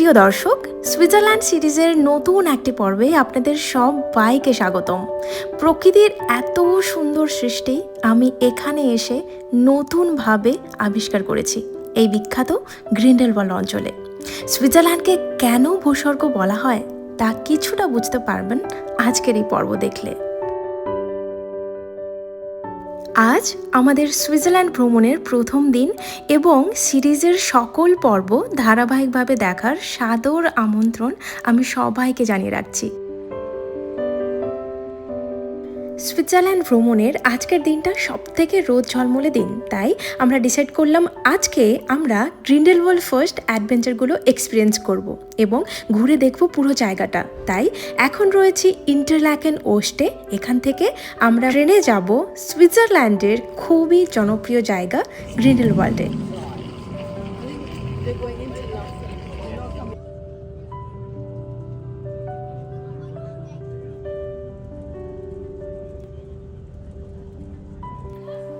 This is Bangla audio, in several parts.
প্রিয় দর্শক, সুইজারল্যান্ড সিরিজের নতুন একটি পর্বে আপনাদের সব বাইকে স্বাগতম। প্রকৃতির এত সুন্দর সৃষ্টি আমি এখানে এসে নতুনভাবে আবিষ্কার করেছি এই বিখ্যাত গ্রিন্ডেলওয়াল অঞ্চলে। সুইজারল্যান্ডকে কেন ভূস্বর্গ বলা হয় তা কিছুটা বুঝতে পারবেন আজকের এই পর্ব দেখলে। আজ আমাদের সুইজারল্যান্ড ভ্রমণের প্রথম দিন এবং সিরিজের সকল পর্ব ধারাবাহিকভাবে দেখার সাদর আমন্ত্রণ আমি সবাইকে জানিয়ে রাখছি। সুইজারল্যান্ড ভ্রমণের আজকের দিনটা সব থেকে রোদ ঝলমলে দিন। তাই আমরা ডিসাইড করলাম আজকে আমরা গ্রিন্ডেলওয়াল ফার্স্ট অ্যাডভেঞ্চারগুলো এক্সপিরিয়েন্স করব এবং ঘুরে দেখব পুরো জায়গাটা। তাই এখন রয়েছি ইন্টারল্যাকেন ওস্টে এখান থেকে আমরা ট্রেনে যাব সুইজারল্যান্ডের খুবই জনপ্রিয় জায়গা গ্রিন্ডেলওয়াল্ডে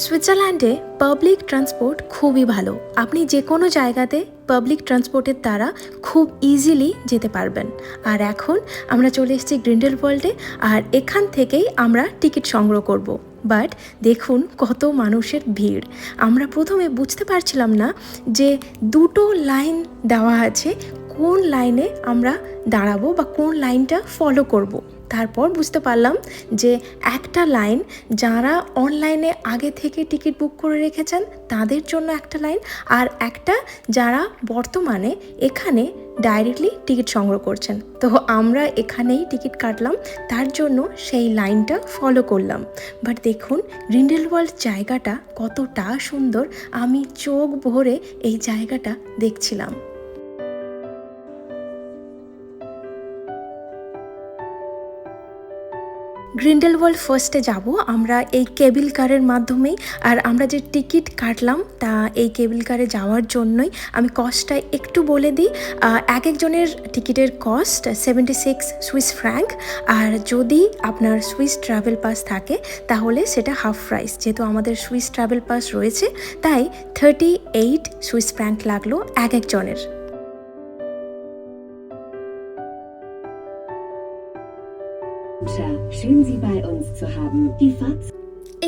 সুইজারল্যান্ডে পাবলিক ট্রান্সপোর্ট খুবই ভালো আপনি যে কোনো জায়গাতে পাবলিক ট্রান্সপোর্টের দ্বারা খুব ইজিলি যেতে পারবেন আর এখন আমরা চলে এসেছি গ্রিন্ডেল ওয়ার্ল্ডে আর এখান থেকেই আমরা টিকিট সংগ্রহ করব। বাট দেখুন কত মানুষের ভিড় আমরা প্রথমে বুঝতে পারছিলাম না যে দুটো লাইন দেওয়া আছে, কোন লাইনে আমরা দাঁড়াবো বা কোন লাইনটা ফলো করব। তারপর বুঝতে পারলাম যে একটা লাইন যারা অনলাইনে আগে থেকে টিকিট বুক করে রেখেছেন তাদের জন্য একটা লাইন আর একটা যারা বর্তমানে এখানে ডাইরেক্টলি টিকিট সংগ্রহ করছেন। তো আমরা এখানেই টিকিট কাটলাম, তার জন্য সেই লাইনটা ফলো করলাম। বাট দেখুন গ্রিন্ডেলওয়ার্ল্ড জায়গাটা কতটা সুন্দর, আমি চোখ ভরে এই জায়গাটা দেখছিলাম। গ্রিন্ডেলওয়ার্ল্ড ফার্স্টে যাব। আমরা এই কেবিল কারের মাধ্যমেই, আর আমরা যে টিকিট কাটলাম, তা এই কেবিল কারে যাওয়ার জন্যই আমি কস্টটা একটু বলে দিই। এক একজনের টিকিটের cost seventy six Swiss franc আর যদি আপনার সুইস ট্রাভেল পাস থাকে, তাহলে সেটা হাফ প্রাইস যেহেতু আমাদের সুইস ট্রাভেল পাস রয়েছে, তাই থার্টি এইট সুইস ফ্র্যাঙ্ক লাগল এক একজনের। Schön, Sie bei uns zu haben. Die Fahrt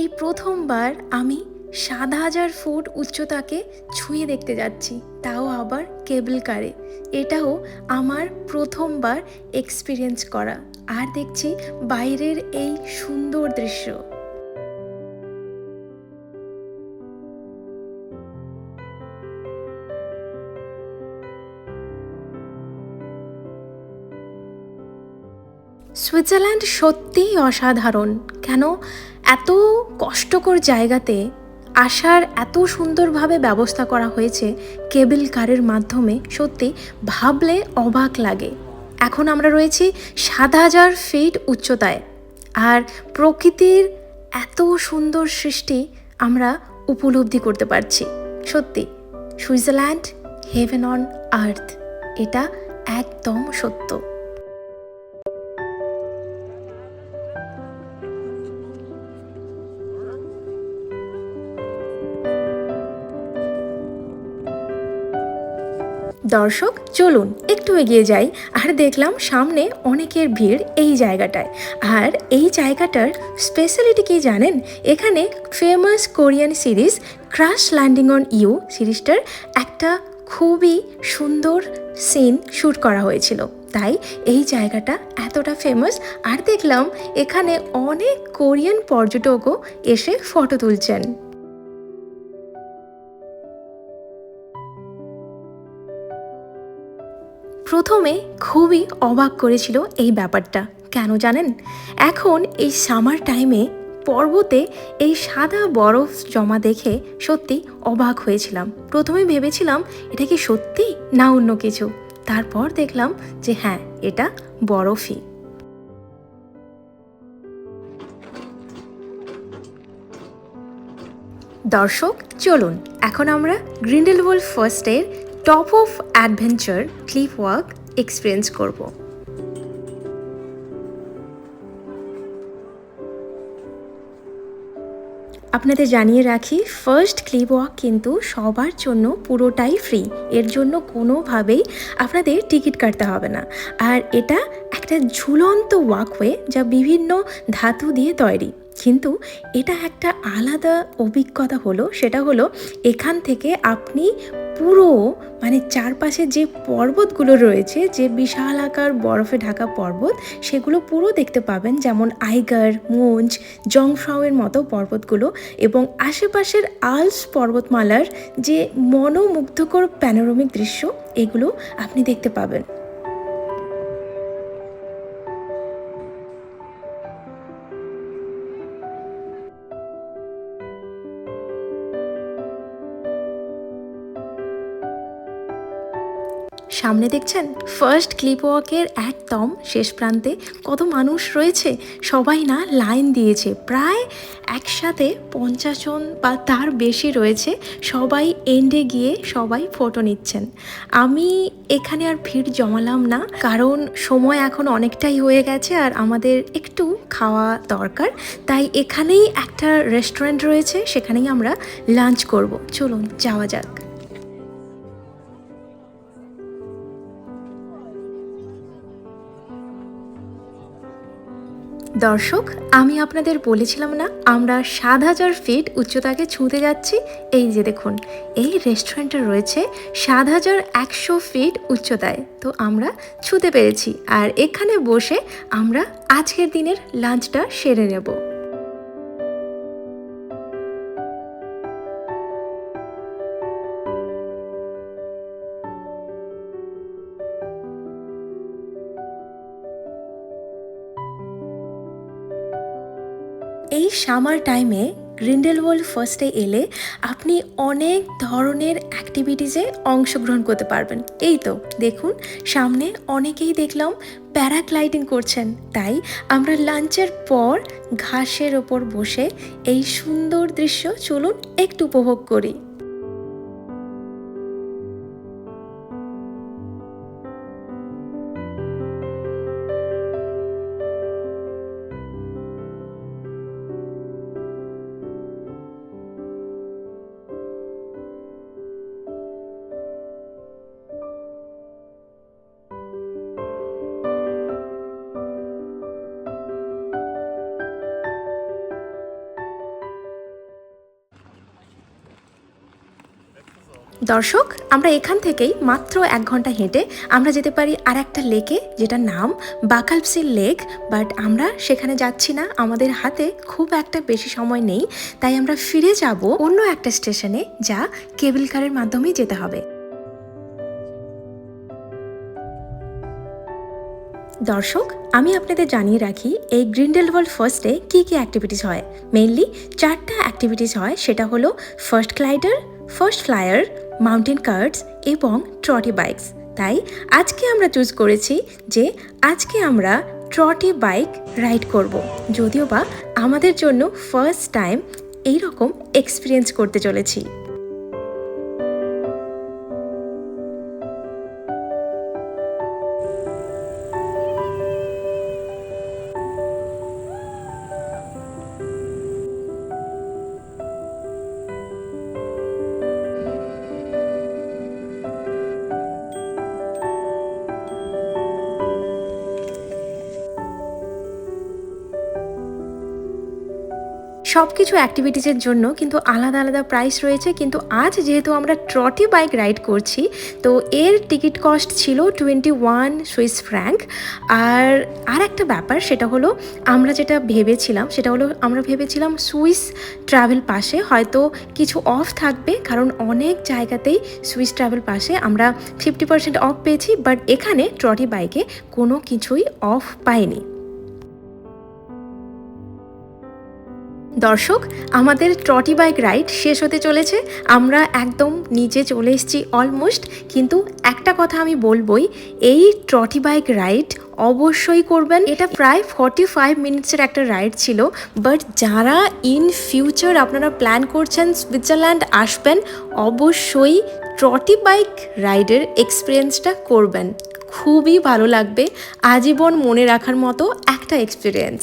এই প্রথমবার আমি সাত হাজার ফুট উচ্চতাকে ছুঁয়ে দেখতে যাচ্ছি তাও আবার কেবল কারে। এটাও আমার প্রথমবার এক্সপিরিয়েন্স করা। আর দেখছি বাইরের এই সুন্দর দৃশ্য। সুইজারল্যান্ড সত্যিই অসাধারণ। কেন? এত কষ্টকর জায়গাতে আসার এত সুন্দরভাবে ব্যবস্থা করা হয়েছে কেবল কারের মাধ্যমে, সত্যি ভাবলে অবাক লাগে। এখন আমরা রয়েছি সাত হাজার ফিট উচ্চতায় আর প্রকৃতির এত সুন্দর সৃষ্টি আমরা উপলব্ধি করতে পারছি। সত্যি, সুইজারল্যান্ড, হেভেন অন আর্থ, এটা একদম সত্য। দর্শক, চলুন একটু এগিয়ে যাই আর দেখলাম সামনে অনেকের ভিড় এই জায়গাটায়। আর এই জায়গাটার স্পেশালিটি কি জানেন? এখানে famous Korean series crash landing on you সিরিজটার একটা খুবই সুন্দর সিন শ্যুট করা হয়েছিল। তাই এই জায়গাটা এতটা ফেমাস আর দেখলাম এখানে অনেক কোরিয়ান পর্যটকও এসে ফটো তুলছেন। প্রথমে খুবই অবাক করেছিল এই ব্যাপারটা। কেন জানেন? এখন এই সামার টাইমে পর্বতে এই সাদা বরফ জমা দেখে সত্যি অবাক হয়েছিলাম। প্রথমে ভেবেছিলাম, এটা কি সত্যি না অন্য কিছু? তারপর দেখলাম যে হ্যাঁ এটা বরফই। দর্শক, চলুন, এখন আমরা গ্রিন্ডেলওয়াল ফার্স্টের top of adventure cliff walk experience করব। আপনাদের জানিয়ে রাখি ফার্স্ট ক্লিপ ওয়াক কিন্তু সবার জন্য পুরোটাই ফ্রি এর জন্য কোনোভাবেই আপনাদের টিকিট কাটতে হবে না। আর এটা একটা ঝুলন্ত ওয়াকওয়ে যা বিভিন্ন ধাতু দিয়ে তৈরি। কিন্তু এটা একটা আলাদা অভিজ্ঞতা হলো, সেটা হলো এখান থেকে আপনি পুরো মানে চারপাশে যে পর্বতগুলো রয়েছে, যে বিশাল আকার বরফে ঢাকা পর্বত, সেগুলো পুরো দেখতে পাবেন যেমন আইগার, মুঞ্জ জংফ্রাওয়ের মতো পর্বতগুলো এবং আশেপাশের আলস পর্বতমালার যে মনোমুগ্ধকর প্যানোরমিক দৃশ্য, এগুলো আপনি দেখতে পাবেন। সামনে দেখছেন? ফার্স্ট ক্লিপ ওয়াকের একদম শেষ প্রান্তে কত মানুষ রয়েছে, সবাই না লাইন দিয়েছে। প্রায় একসাথে পঞ্চাশ জন বা তার বেশি রয়েছে, সবাই এন্ডে গিয়ে সবাই ফটো নিচ্ছেন। আমি এখানে আর ভিড় জমালাম না, কারণ সময় এখন অনেকটাই হয়ে গেছে আর আমাদের একটু খাওয়া দরকার। তাই এখানেই একটা রেস্টুরেন্ট রয়েছে, সেখানেই আমরা লাঞ্চ করব। চলুন, যাওয়া যাক। দর্শক, আমি আপনাদের বলেছিলাম না, আমরা সাত হাজার ফিট উচ্চতাকে ছুঁতে যাচ্ছি। এই যে দেখুন, এই রেস্টুরেন্টটা রয়েছে সাত হাজার একশো ফিট উচ্চতায়। তো আমরা ছুঁতে পেরেছি। আর এখানে বসে আমরা আজকের দিনের লাঞ্চটা সেরে নেব। এই সামার টাইমে গ্রিন্ডেল ওয়ার্ল্ড ফার্স্টে এলে আপনি অনেক ধরনের অ্যাক্টিভিটিসে অংশগ্রহণ করতে পারবেন। এই তো, দেখুন, সামনে অনেকেই দেখলাম প্যারাগ্লাইডিং করছেন। তাই আমরা লাঞ্চের পর ঘাসের ওপর বসে এই সুন্দর দৃশ্য চলুন একটু উপভোগ করি। দর্শক, আমরা এখান থেকেই মাত্র এক ঘণ্টা হেঁটে আমরা যেতে পারি আর একটা লেকে যেটার নাম বাকালপসি লেক। বাট আমরা সেখানে যাচ্ছি না। আমাদের হাতে খুব একটা বেশি সময় নেই। তাই আমরা ফিরে যাব অন্য একটা স্টেশনে যা কেবল কারের মাধ্যমেই যেতে হবে। দর্শক, আমি আপনাদের জানিয়ে রাখি, এই গ্রিন্ডেল ওয়ার্ল্ড ফার্স্টে কী কী অ্যাক্টিভিটিস হয়? মেইনলি চারটা অ্যাক্টিভিটিস হয়। সেটা হলো First glider, First flyer mountain carts এবং ট্রটি বাইকস। তাই আজকে আমরা চুজ করেছি যে আজকে আমরা ট্রটি বাইক রাইড করব। যদিও বা আমাদের জন্য ফার্স্ট টাইম এইরকম এক্সপিরিয়েন্স করতে চলেছি। সব কিছু অ্যাক্টিভিটিসের জন্য কিন্তু আলাদা আলাদা প্রাইস রয়েছে। কিন্তু আজ যেহেতু আমরা ট্রটি বাইক রাইড করছি, তো এর টিকিট কস্ট ছিল টোয়েন্টি ওয়ান সুইস ফ্র্যাঙ্ক আর আর একটা ব্যাপার, সেটা হলো আমরা যেটা ভেবেছিলাম, সেটা হলো আমরা ভেবেছিলাম সুইস ট্রাভেল পাশে হয়তো কিছু অফ থাকবে, কারণ অনেক জায়গাতেই সুইস ট্রাভেল পাশে আমরা ফিফটি পার্সেন্ট অফ পেয়েছি বাট এখানে ট্রটি বাইকে কোনো কিছুই অফ পাইনি। দর্শক, আমাদের ট্রটি বাইক রাইড শেষ হতে চলেছে। আমরা একদম নিচে চলে এসেছি অলমোস্ট, কিন্তু একটা কথা আমি বলবই, এই ট্রটি বাইক রাইড অবশ্যই করবেন। এটা প্রায় ফর্টি ফাইভ মিনিটসের একটা রাইড ছিল, বাট যারা ইন ফিউচার আপনারা প্ল্যান করছেন সুইজারল্যান্ড আসবেন, অবশ্যই ট্রটি বাইক রাইডের এক্সপিরিয়েন্সটা করবেন। খুবই ভালো লাগবে, আজীবন মনে রাখার মতো একটা এক্সপিরিয়েন্স।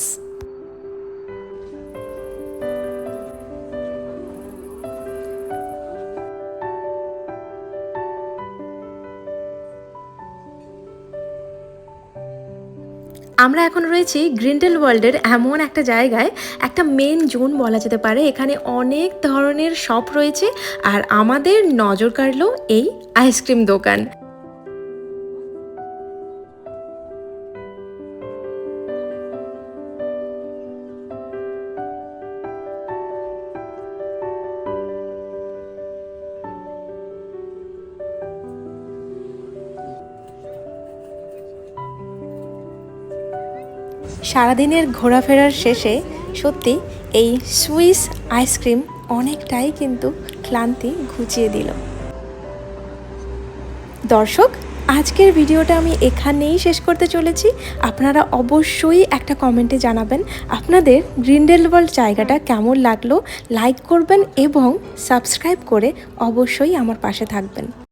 আমরা এখন রয়েছি গ্রিন্ডেল ওয়ার্ল্ডের এমন একটা জায়গায়, একটা মেন জোন বলা যেতে পারে। এখানে অনেক ধরনের শপ রয়েছে। আর আমাদের নজর কাড়লো এই আইসক্রিম দোকান। সারাদিনের ঘোরাফেরার শেষে সত্যি এই সুইস আইসক্রিম অনেকটাই কিন্তু ক্লান্তি ঘুচিয়ে দিল। দর্শক, আজকের ভিডিওটা আমি এখানেই শেষ করতে চলেছি। আপনারা অবশ্যই একটা কমেন্টে জানাবেন আপনাদের গ্রিন্ডেলওয়ার্ল্ড জায়গাটা কেমন লাগল। লাইক করবেন এবং সাবস্ক্রাইব করে অবশ্যই আমার পাশে থাকবেন।